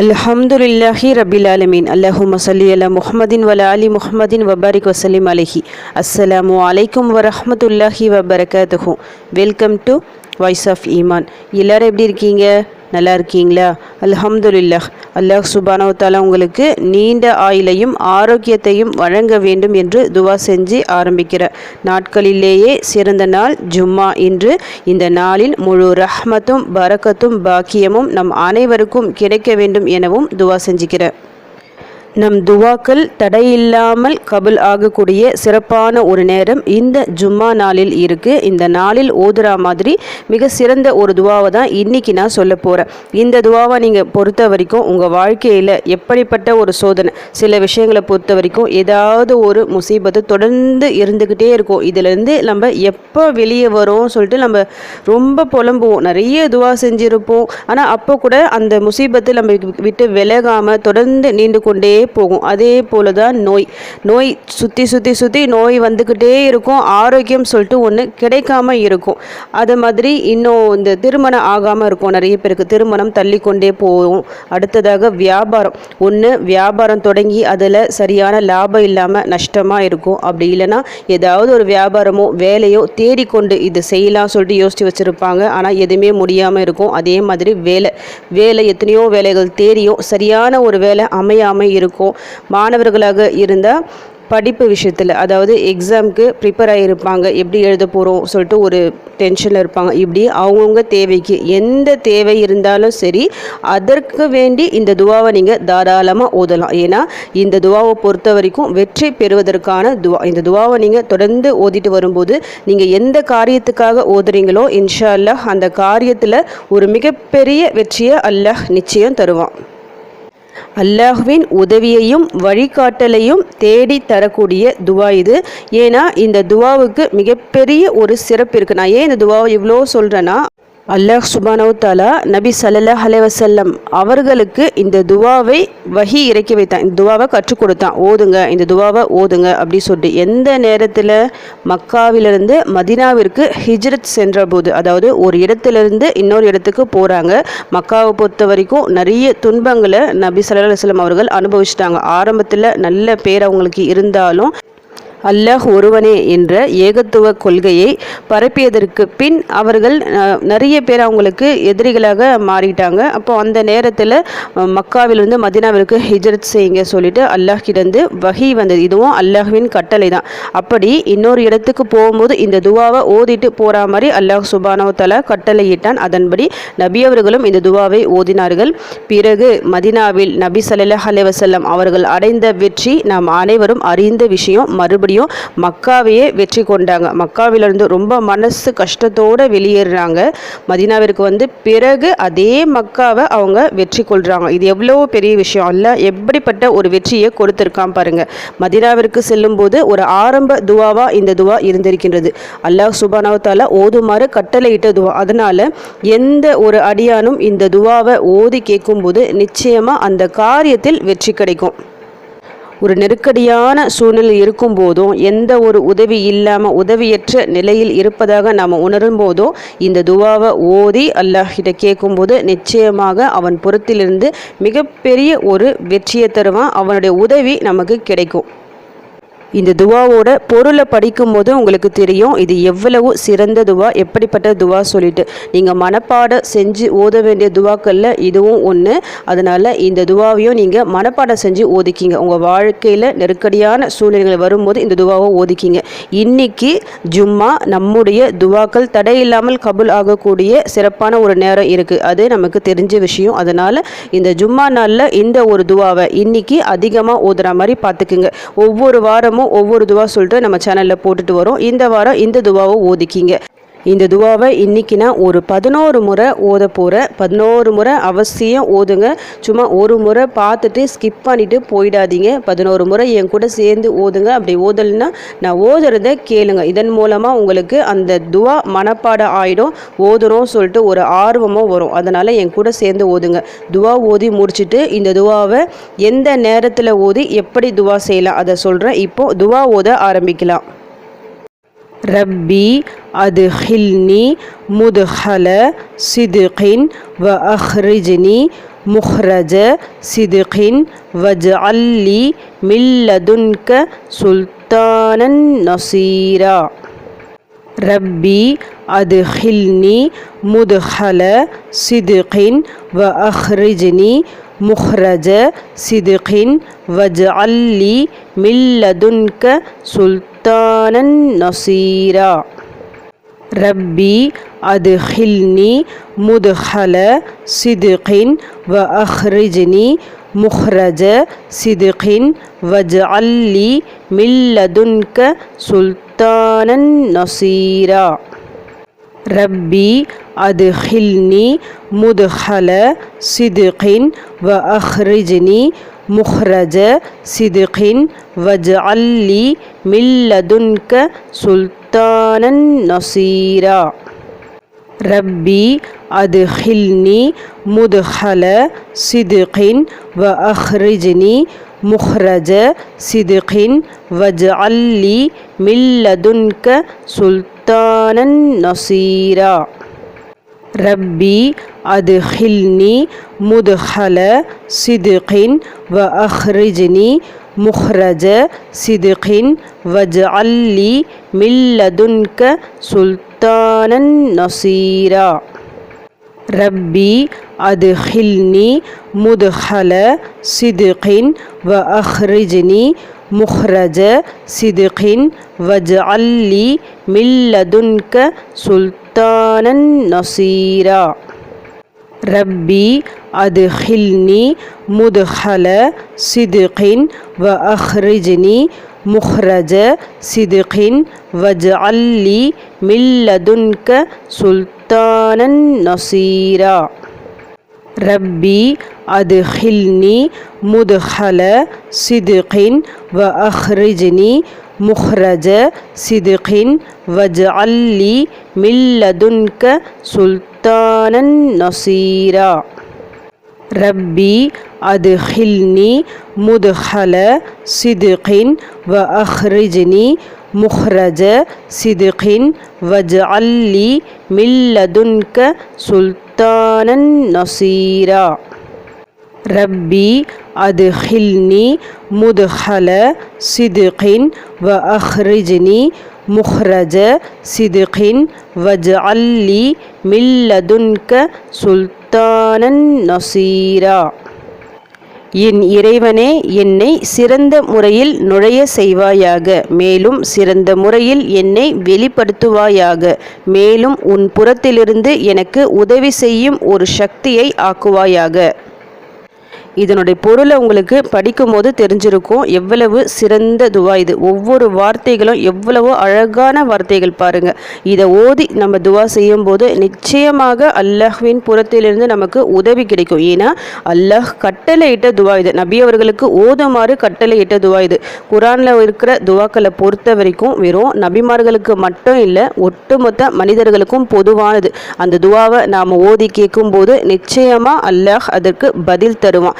அல்ஹம்துலில்லாஹி ரபில் ஆலமீன் அல்லாஹும்ம சல்லி அலா முஹம்மதின் வல அலி முஹம்மதின் வபாரிக் வசலிம் அலஹி அஸ்ஸலாமு அலைக்கும் வரஹ்மத்துல்லாஹி வபரகாத்துஹு வெல்கம் டு வாய்ஸ் ஆஃப் ஈமான் எல்லாரும் எப்படி இருக்கீங்க நல்லா இருக்கீங்களா அல்ஹம்துலில்லாஹ். அல்லாஹ் சுபானவத்தாலா உங்களுக்கு நீண்ட ஆயிலையும் ஆரோக்கியத்தையும் வழங்க வேண்டும் என்று துவா செஞ்சு ஆரம்பிக்கிற நாட்களிலேயே சிறந்த நாள் ஜும்மா இன்று. இந்த நாளில் முழு ரஹ்மத்தும் பரக்கத்தும் பாக்கியமும் நம் அனைவருக்கும் கிடைக்க வேண்டும் எனவும் துவா செஞ்சுக்கிறேன் நம் துவாக்கள் தடையில்லாமல் கபுல் ஆகக்கூடிய சிறப்பான ஒரு நேரம் இந்த ஜும்மா நாளில் இருக்குது இந்த நாளில் ஓதுறா மாதிரி மிக சிறந்த ஒரு துவாவை தான் இன்றைக்கி நான் சொல்ல போகிறேன் இந்த துவாவை நீங்கள் பொறுத்த வரைக்கும் உங்கள் வாழ்க்கையில் எப்படிப்பட்ட ஒரு சோதனை சில விஷயங்களை பொறுத்த வரைக்கும் ஏதாவது ஒரு முசீபத்து தொடர்ந்து இருந்துக்கிட்டே இருக்கும். இதிலேருந்து நம்ம எப்போ வெளியே வரோம் சொல்லிட்டு நம்ம ரொம்ப புலம்புவோம். நிறைய துவா செஞ்சுருப்போம். ஆனால் அப்போ கூட அந்த முசீபத்து நம்ம விட்டு விலகாமல் தொடர்ந்து நீண்டு கொண்டே போகும். அதே போல தான் நோய். நோய் சுற்றி சுற்றி சுற்றி நோய் வந்துக்கிட்டே இருக்கும். ஆரோக்கியம் சொல்லிட்டு ஒன்று கிடைக்காம இருக்கும். அது மாதிரி இன்னும் இந்த திருமணம் ஆகாமல் இருக்கும். நிறைய பேருக்கு திருமணம் தள்ளி கொண்டே போகும். அடுத்ததாக வியாபாரம். ஒன்று வியாபாரம் தொடங்கி அதில் சரியான லாபம் இல்லாமல் நஷ்டமாக இருக்கும். அப்படி இல்லைன்னா ஏதாவது ஒரு வியாபாரமோ வேலையோ தேடிக்கொண்டு இது செய்யலாம் சொல்லிட்டு யோசித்து வச்சுருப்பாங்க. ஆனால் எதுவுமே முடியாமல் இருக்கும். அதே மாதிரி வேலை. வேலை எத்தனையோ வேலைகள் தேடியும் சரியான ஒரு வேலை அமையாமல் இருக்கும். மாணவர்களாக இருந்தால் படிப்பு விஷயத்தில் அதாவது எக்ஸாமுக்கு ப்ரிப்பேர் ஆகியிருப்பாங்க எப்படி எழுத போகிறோம் சொல்லிட்டு ஒரு டென்ஷனில் இருப்பாங்க. இப்படி அவங்கவுங்க தேவைக்கு எந்த தேவை இருந்தாலும் சரி அதற்கு வேண்டி இந்த துவாவை நீங்கள் தாராளமாக ஓதலாம். ஏன்னா இந்த துவாவை பொறுத்த வரைக்கும் வெற்றி பெறுவதற்கான துவா இந்த துவாவை நீங்கள் தொடர்ந்து ஓதிட்டு வரும்போது நீங்கள் எந்த காரியத்துக்காக ஓதுறீங்களோ இன்ஷா அல்லாஹ் அந்த காரியத்தில் ஒரு மிகப்பெரிய வெற்றியை அல்லாஹ் நிச்சயம் தருவான். அல்லாஹுவின் உதவியையும் வழிகாட்டலையும் தேடி தரக்கூடிய துவா இது. ஏன்னா இந்த துவாவுக்கு மிகப்பெரிய ஒரு சிறப்பு இருக்குது நான் ஏன் இந்த துவாவை இவ்வளோ சொல்கிறேன்னா அல்லாஹ் சுபானவு தாலா நபி சல்லாஹ் அலைவசல்லம் அவர்களுக்கு இந்த துவாவை வகி இறக்கி வைத்தான். இந்த துவாவை கற்றுக் கொடுத்தான். ஓதுங்க இந்த துவாவை ஓதுங்க அப்படி சொல்லிட்டு எந்த நேரத்தில் மக்காவிலிருந்து மதினாவிற்கு ஹிஜ்ரத் சென்ற போது அதாவது ஒரு இடத்துலேருந்து இன்னொரு இடத்துக்கு போகிறாங்க மக்காவை பொறுத்த வரைக்கும் நிறைய துன்பங்களை நபி சல்லா அலுவலம் அவர்கள் அனுபவிச்சிட்டாங்க. ஆரம்பத்தில் நல்ல பேர் அவங்களுக்கு இருந்தாலும் அல்லாஹ் ஒருவனே என்ற ஏகத்துவ கொள்கையை பரப்பியதற்கு பின் அவர்கள் நிறைய பேர் அவங்களுக்கு எதிரிகளாக மாறிட்டாங்க. அப்போ அந்த நேரத்தில் மக்காவிலிருந்து மதினாவிற்கு ஹிஜரத் செய்யுங்க சொல்லிட்டு அல்லாஹ் கிடந்து வகி வந்தது. இதுவும் அல்லாஹ்வின் கட்டளை தான் அப்படி இன்னொரு இடத்துக்கு போகும்போது இந்த துவாவை ஓதிட்டு போகிற மாதிரி அல்லாஹ் சுபானோ தலா கட்டளையிட்டான். அதன்படி நபி அவர்களும் இந்த துவாவை ஓதினார்கள். பிறகு மதினாவில் நபி சல்லாஹ் அலைவசல்லம் அவர்கள் அடைந்த வெற்றி நாம் அனைவரும் அறிந்த விஷயம். மறுபடியும் மறுபடியும் மக்காவையே வெற்றி கொண்டாங்க. மக்காவிலிருந்து ரொம்ப மனசு கஷ்டத்தோடு வெளியேறுறாங்க. மதினாவிற்கு வந்து பிறகு அதே மக்காவை அவங்க வெற்றி கொள்கிறாங்க இது எவ்வளோ பெரிய விஷயம் அல்ல. எப்படிப்பட்ட ஒரு வெற்றியை கொடுத்துருக்கான் பாருங்க. மதினாவிற்கு செல்லும்போது ஒரு ஆரம்ப துவாவாக இந்த துவா இருந்திருக்கின்றது. அல்லாஹ் சுபானாவத்தால் ஓதுமாறு கட்டளையிட்ட துவா. அதனால் எந்த ஒரு அடியானும் இந்த துவாவை ஓதி கேட்கும்போது நிச்சயமாக அந்த காரியத்தில் வெற்றி கிடைக்கும். ஒரு நெருக்கடியான சூழ்நிலை இருக்கும் போதும் எந்த ஒரு உதவி இல்லாமல் உதவியற்ற நிலையில் இருப்பதாக நாம் உணரும் போதும் இந்த துவாவை ஓதி அல்லாஹிட்ட கேட்கும்போது நிச்சயமாக அவன் புறத்திலிருந்து மிகப்பெரிய ஒரு வெற்றியை தருவான். அவனுடைய உதவி நமக்கு கிடைக்கும். இந்த துவாவோட பொருளை படிக்கும்போது உங்களுக்கு தெரியும் இது எவ்வளவு சிறந்த துவா எப்படிப்பட்ட துவா சொல்லிட்டு. நீங்கள் மனப்பாடம் செஞ்சு ஓத வேண்டிய துவாக்களில் இதுவும் ஒன்று அதனால் இந்த துவாவையும் நீங்கள் மனப்பாடம் செஞ்சு ஓதிக்கிங்க. உங்கள் வாழ்க்கையில் நெருக்கடியான சூழ்நிலைகள் வரும்போது இந்த துவாவை ஓதிக்கிங்க. இன்னைக்கு ஜும்மா நம்முடைய துவாக்கள் தடையில்லாமல் கபுல் ஆகக்கூடிய சிறப்பான ஒரு நேரம் இருக்குது அது நமக்கு தெரிஞ்ச விஷயம். அதனால் இந்த ஜும்மா நாளில் இந்த ஒரு துவாவை இன்னைக்கு அதிகமாக ஓதுற மாதிரி பார்த்துக்குங்க. ஒவ்வொரு வாரமும் தினமும் ஒவ்வொரு துவா சொல்லிட்டு நம்ம சேனலில் போட்டுட்டு வரோம். இந்த வாரம் இந்த துவாவை ஓதிக்கிங்க. இந்த துவாவை இன்றைக்கி நான் ஒரு பதினோரு முறை ஓத போகிறேன் பதினோரு முறை அவசியம் ஓதுங்க. சும்மா ஒரு முறை பார்த்துட்டு ஸ்கிப் பண்ணிவிட்டு போயிடாதீங்க. பதினோரு முறை என் கூட சேர்ந்து ஓதுங்க. அப்படி ஓதலைன்னா நான் ஓதுறத கேளுங்க. இதன் மூலமாக உங்களுக்கு அந்த துவா மனப்பாடம் ஆகிடும் ஓதுறோம் சொல்லிட்டு ஒரு ஆர்வமும் வரும். அதனால் என் கூட சேர்ந்து ஓதுங்க. துவா ஓதி முடிச்சுட்டு இந்த துவாவை எந்த நேரத்தில் ஓதி எப்படி துவா செய்யலாம் அதை சொல்கிறேன் இப்போது துவா ஓத ஆரம்பிக்கலாம். ربي أدخلني مدخل صدق وأخرجني مخرج صدق واجعل لي من لدنك سلطانا نصيرا. ربي أدخلني مدخل صدق وأخرجني مخرج صدق واجعل لي من لدنك سلطانا نصيرا. ربي أدخلني مدخل صدق وأخرجني مخرج صدق واجعل لي من لدنك سلطانا نصيرا. ربي أدخلني مدخل صدق وأخرجني مخرج صدق واجعل لي من لدنك سلطانا نصيرا. ربي أدخلني مدخل صدق وأخرجني مخرج صدق واجعل لي من لدنك سلطانا نصيرا. ربي أدخلني مدخل صدق وأخرجني مخرج صدق واجعل لي من لدنك سلطانا نصيرا. ربي أدخلني مدخل صدق وأخرجني مخرج صدق واجعل لي من لدنك سلطانا نصيرا. ربي أدخلني مدخل صدق وأخرجني مخرج صدق واجعل لي من لدنك سلطانا نصيرا. ربي أدخلني مدخل صدق وأخرجني مخرج صدق واجعل لي من لدنك سلطانا نصيرا ربي أدخلني مدخل صدق وأخرجني مخرج صدق واجعل لي من لدنك سلطانا نصيرا ربي أدخلني مدخل صدق وأخرجني مخرج முஹ்ரஜ சிதுகின் வஜ் அல்லி மில்லதுன்க சுல்தானன் நசீரா. என் இறைவனே என்னை சிறந்த முறையில் நுழைய செய்வாயாக. மேலும் சிறந்த முறையில் என்னை வெளிப்படுத்துவாயாக. மேலும் உன் புறத்திலிருந்து எனக்கு உதவி செய்யும் ஒரு சக்தியை ஆக்குவாயாக. இதனுடைய பொருளை உங்களுக்கு படிக்கும்போது தெரிஞ்சிருக்கும். எவ்வளவு சிறந்த துவா இது. ஒவ்வொரு வார்த்தைகளும் எவ்வளவோ அழகான வார்த்தைகள் பாருங்கள் இதை ஓதி நம்ம துவா செய்யும் போது நிச்சயமாக அல்லாஹ்வின் புறத்திலிருந்து நமக்கு உதவி கிடைக்கும். ஏன்னா அல்லாஹ் கட்டளையிட்ட துவா இது. நபி அவர்களுக்கு ஓதுமாறு கட்டளையிட்ட துவா இது. குரானில் இருக்கிற துவாக்களை பொறுத்த வரைக்கும் வெறும் நபிமார்களுக்கு மட்டும் இல்லை ஒட்டுமொத்த மனிதர்களுக்கும் பொதுவானது. அந்த துவாவை நாம் ஓதி கேட்கும்போது நிச்சயமாக அல்லாஹ் அதற்கு பதில் தருவான்.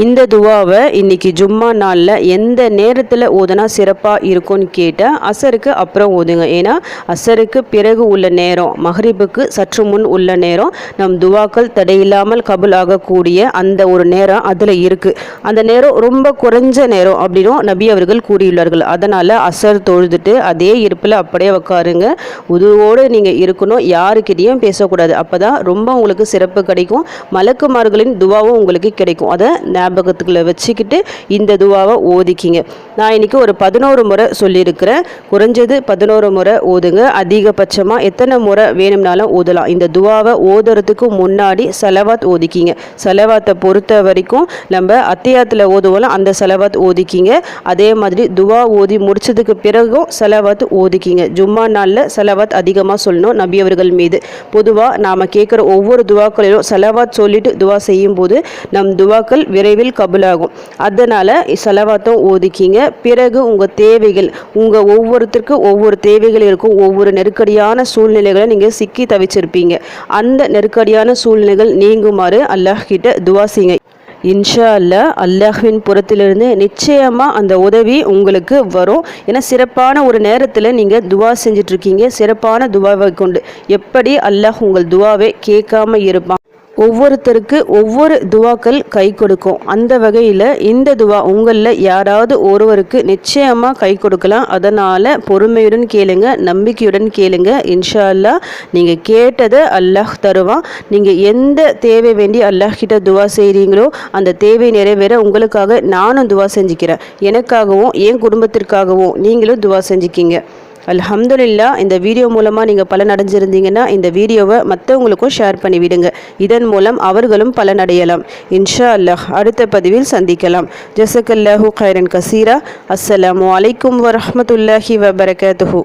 இந்த துவாவை இன்னைக்கு ஜும்மா நாளில் எந்த நேரத்தில் ஓதுனா சிறப்பாக இருக்கும்னு கேட்டால் அசருக்கு அப்புறம் ஓதுங்க. ஏன்னா அசருக்கு பிறகு உள்ள நேரம் மஹரிபுக்கு சற்று முன் உள்ள நேரம் நம் துவாக்கள் தடையில்லாமல் கபுல் ஆகக்கூடிய அந்த ஒரு நேரம் அதில் இருக்குது அந்த நேரம் ரொம்ப குறைஞ்ச நேரம் அப்படின்னும் நபி அவர்கள் கூறியுள்ளார்கள். அதனால் அசர் தொழுதுட்டு அதே இருப்பில் அப்படியே உட்காருங்க உதுவோடு நீங்கள் இருக்கணும். யாருக்கிட்டேயும் பேசக்கூடாது. அப்போ தான் ரொம்ப உங்களுக்கு சிறப்பு கிடைக்கும். மலக்குமார்களின் துவாவும் உங்களுக்கு கிடைக்கும். அதை ஞாபகத்துக்குள்ள வச்சுக்கிட்டு இந்த துவாவை ஓதிக்கிங்க. நான் இன்னைக்கு ஒரு பதினோரு முறை சொல்லியிருக்கிறேன். குறைஞ்சது பதினோரு முறை ஓதுங்க. அதிகபட்சமாக எத்தனை முறை வேணும்னாலும் ஓதலாம். இந்த துவாவை ஓதுறதுக்கு முன்னாடி செலவாத் ஓதிக்கிங்க. செலவாத்தை பொறுத்த வரைக்கும் நம்ம அத்தியாத்தில் ஓதுவோம் அந்த செலவாத் ஓதிக்கிங்க. அதே மாதிரி துவா ஓதி முடிச்சதுக்கு பிறகும் செலவாத் ஓதிக்கிங்க. ஜும்மா நாளில் செலவாத் அதிகமாக சொல்லணும் நபி அவர்கள் மீது. பொதுவாக நாம் கேட்குற ஒவ்வொரு துவாக்களிலும் செலவாத் சொல்லிட்டு துவா செய்யும்போது நம் துவாக்கள் விரைவில் கபுலாகும். அதனால் செலவாத்தம் ஓதிக்கிங்க பிறகு உங்கள் தேவைகள் உங்கள் ஒவ்வொருத்தருக்கும் ஒவ்வொரு தேவைகள் இருக்கும். ஒவ்வொரு நெருக்கடியான சூழ்நிலைகளை நீங்கள் சிக்கி தவிச்சிருப்பீங்க. அந்த நெருக்கடியான சூழ்நிலைகள் நீங்குமாறு அல்லாஹ் கிட்ட துவா செய்யுங்க. இன்ஷா அல்லா அல்லாஹ்வின் புறத்திலிருந்து நிச்சயமாக அந்த உதவி உங்களுக்கு வரும். ஏன்னா சிறப்பான ஒரு நேரத்தில் நீங்கள் துவா செஞ்சிட்ருக்கீங்க. சிறப்பான துவாவை கொண்டு எப்படி அல்லாஹ் உங்கள் துவாவை கேட்காம இருப்பான். ஒவ்வொருத்தருக்கு ஒவ்வொரு துவாக்கள் கை கொடுக்கும். அந்த வகையில் இந்த துவா உங்களில் யாராவது ஒருவருக்கு நிச்சயமாக கை கொடுக்கலாம். அதனால் பொறுமையுடன் கேளுங்க நம்பிக்கையுடன் கேளுங்க. இன்ஷா அல்லாஹ் நீங்கள் கேட்டதை அல்லாஹ் தருவான். நீங்கள் எந்த தேவை வேண்டி அல்லாஹ் கிட்ட துவா செய்கிறீங்களோ அந்த தேவை நிறைவேற உங்களுக்காக நானும் துவா செஞ்சுக்கிறேன். எனக்காகவும் என் குடும்பத்திற்காகவும் நீங்களும் துவா செஞ்சுக்கிங்க. அல்ஹம்துலில்லா இந்த வீடியோ மூலமாக நீங்கள் பலன் அடைஞ்சிருந்தீங்கன்னா இந்த வீடியோவை மற்றவங்களுக்கும் ஷேர் பண்ணிவிடுங்க. இதன் மூலம் அவர்களும் பலனடையலாம். இன்ஷா அல்லாஹ் அடுத்த பதிவில் சந்திக்கலாம். ஜசக்கல்லாஹூ கைரன் கசீரா. அஸ்ஸலாமு அலைக்கும் வரமத்துல்லாஹி வபரகாத்துஹூ.